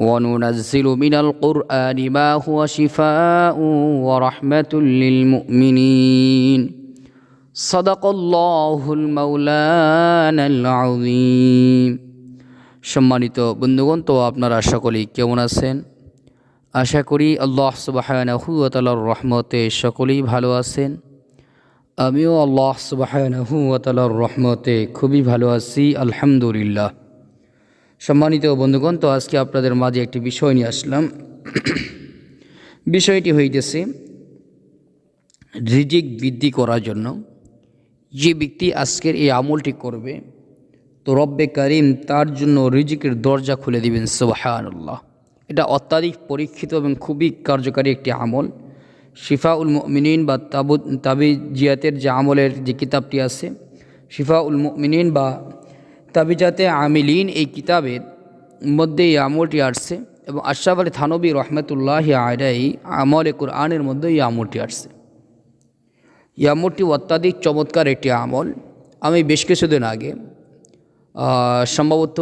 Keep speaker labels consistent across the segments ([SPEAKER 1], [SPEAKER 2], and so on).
[SPEAKER 1] وننزل من القرآن ما هو شفاء ورحمة للمؤمنين صدق الله المولانا العظيم সম্মানিত বন্ধুগণ তো আপনারা সকলেই কেমন আছেন আশা করি আল্লাহ সুবাহর রহমতে সকলেই ভালো আছেন আমিও আল্লাহ সুবাহর রহমতে খুবই ভালো আছি আলহামদুলিল্লাহ সম্মানিত বন্ধুগণ, তো আজকে আপনাদের মাঝে একটি বিষয় নিয়ে আসলাম। বিষয়টি হইতেছে, রিজিক বৃদ্ধি করার জন্য যে ব্যক্তি আজকের এই আমলটি করবে, তো রব্বে করিম তার জন্য রিজিকের দরজা খুলে দিবেন, সুবাহানুল্লাহ। এটা অত্যাধিক পরীক্ষিত এবং খুবই কার্যকারী একটি আমল। শিফা উল মিনিন বা তাবু তাবিজিয়াতের যে আমলের যে কিতাবটি আছে শিফা উল মিনিন বা তাবিজাতে আমিলিন এই কিতাবের মধ্যে এই আমলটি আসছে এবং আশরাফ আলী থানবী রহমতুল্লাহ আয়রাই আমলে কোরআনের মধ্যে এই আমলটি আসছে। এই আমলটি অত্যাধিক চমৎকার একটি আমল। আমি বেশ কিছুদিন আগে সম্ভবত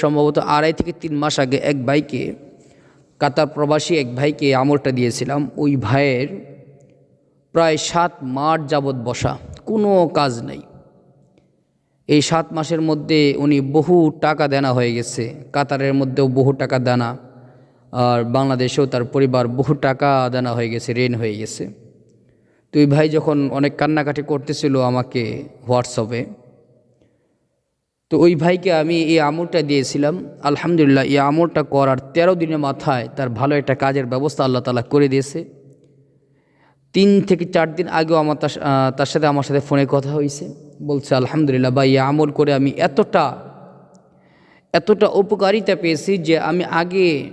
[SPEAKER 1] সম্ভবত আড়াই থেকে তিন মাস আগে এক ভাইকে, কাতার প্রবাসী এক ভাইকে আমলটা দিয়েছিলাম। ওই ভাইয়ের প্রায় সাত মাস যাবৎ বসা, কোনো কাজ নেই। এই সাত মাসের মধ্যে উনি বহু টাকা দেনা হয়ে গেছে। কাতারের মধ্যেও বহু টাকা দানা, আর বাংলাদেশেও তার পরিবার বহু টাকা দানা হয়ে গেছে, ঋণ হয়ে গেছে। তো ওই ভাই যখন অনেক কান্নাকাটি করতেছিল আমাকে হোয়াটসঅ্যাপে, তো ওই ভাইকে আমি এই আমলটা দিয়েছিলাম। আলহামদুলিল্লাহ, এই আমলটা করার তেরো দিনের মাথায় তার ভালো একটা কাজের ব্যবস্থা আল্লাহ তালা করে দিয়েছে। তিন থেকে চার দিন আগেও আমার তার সাথে আমার সাথে ফোনে কথা হয়েছে। বলছে, আলহামদুলিল্লাহ বা এই আমল করে আমি এতটা এতটা উপকারিতা পেয়েছি যে আমি আগে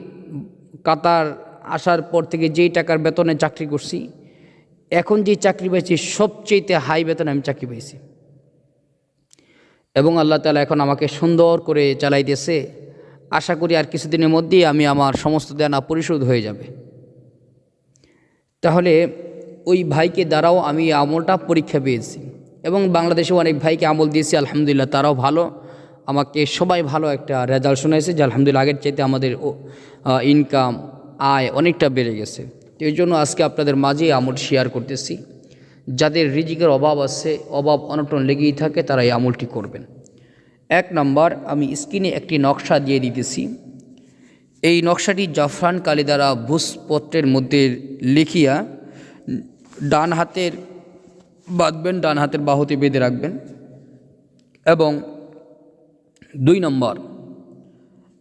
[SPEAKER 1] কাতার আসার পর থেকে যেই টাকার বেতনে চাকরি করছি, এখন যে চাকরি পেয়েছি, সবচেয়েতে হাই বেতনে আমি চাকরি পেয়েছি। এবং আল্লাহ তালা এখন আমাকে সুন্দর করে চালাইতেছে আশা করি আর কিছুদিনের মধ্যেই আমি আমার সমস্ত দেনা পরিশোধ হয়ে যাবে। তাহলে ওই ভাইকে দ্বারাও আমি আমলটা পরীক্ষা পেয়েছি। এবং বাংলাদেশেও অনেক ভাইকে আমল দিয়েছি, আলহামদুলিল্লাহ তারাও ভালো। আমাকে সবাই ভালো একটা রেজাল্ট শোনাইছে, যে আলহামদুলিল্লাহ আগের চাইতে আমাদের ইনকাম আয় অনেকটা বেড়ে গেছে। তো এই জন্য আজকে আপনাদের মাঝে আমল শেয়ার করতেছি। যাদের রিজিকের অভাব আছে, অভাব অনটন লেগেই থাকে, তারা এই আমলটি করবেন। এক নম্বর, আমি স্ক্রিনে একটি নকশা দিয়ে দিতেছি। এই নকশাটি জাফরান কালি দ্বারা ভূসপত্রের মধ্যে লিখিয়া, ডান হাতের বাঁধবেন, ডান হাতের বাহুতে বেঁধে রাখবেন। এবং দুই নম্বর,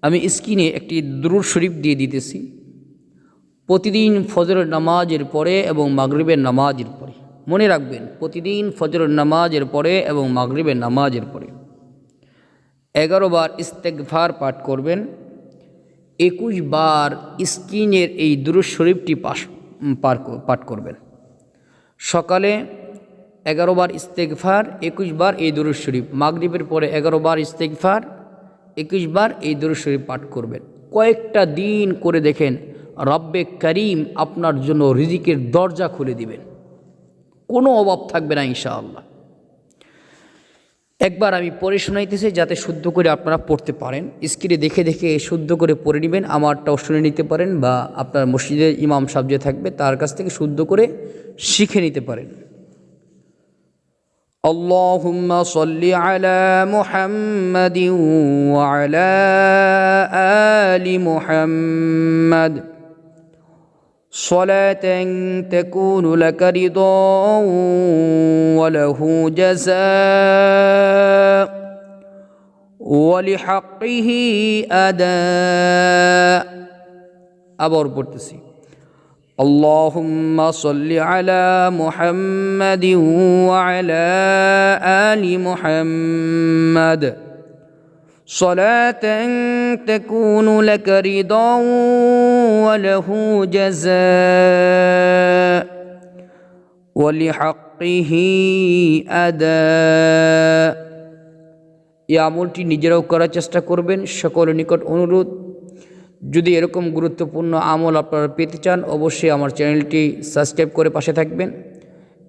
[SPEAKER 1] আমি স্ক্রিনে একটি দ্রুর শরীফ দিয়ে দিতেছি। প্রতিদিন ফজরের নামাজের পরে এবং মাগরিবের নামাজের পরে। মনে রাখবেন, প্রতিদিন ফজরের নামাজের পরে এবং মাগরিবের নামাজের পরে। এগারো বার ইস্তেকভার পাঠ করবেন, একুশ বার স্কিনের এই দুরুজ শরীফটি পাঠ করবেন। সকালে এগারো বার ইস্তেকফার একুশ বার এই দুরুজ শরীফ। মাগরীবের পরে এগারো বার ইস্তেকফার একুশ বার এই দুরুজ শরীফ পাঠ করবেন। কয়েকটা দিন করে দেখেন, রব্বে করিম আপনার জন্য রিজিকের দরজা খুলে দিবেন। কোনো অভাব থাকবে না, ইনশাআল্লাহ। একবার আমি পড়ে শোনাইতেছি, যাতে শুদ্ধ করে আপনারা পড়তে পারেন। স্ক্রিনে দেখে দেখে শুদ্ধ করে পড়ে নেবেন, আমারটাও শুনে নিতে পারেন, বা আপনার মসজিদের ইমাম সাহেব যে থাকবে, তার কাছ থেকে শুদ্ধ করে শিখে নিতে পারেন। اللهم صل على محمد وعلى آل محمد. صلاة تكون لك رضا وله جزاء ولحقه أداء. أبور بورتسي اللهم صل على محمد وعلى آل محمد صلاة تكون لك رضا وله جزاء ولحقه أداء এই আমলটি নিজেরাও করার চেষ্টা করবেন সকলের নিকট অনুরোধ যদি এরকম গুরুত্বপূর্ণ আমল আপনারা পেতে চান, অবশ্যই আমার চ্যানেলটি সাবস্ক্রাইব করে পাশে থাকবেন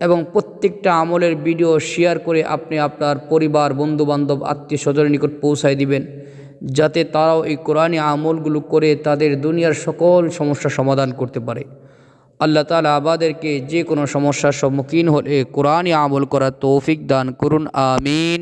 [SPEAKER 1] এবং প্রত্যেকটা আমলের ভিডিও শেয়ার করে আপনি আপনার পরিবার, বন্ধুবান্ধব আত্মীয় স্বজনের নিকট পৌঁছায় দিবেন, যাতে তারাও এই কোরআনী আমলগুলো করে তাদের দুনিয়ার সকল সমস্যার সমাধান করতে পারে। আল্লাহ তালা আবাদেরকে যে কোনো সমস্যার সম্মুখীন হলে কোরআনী আমল করার তৌফিক দান করুন, আমিন।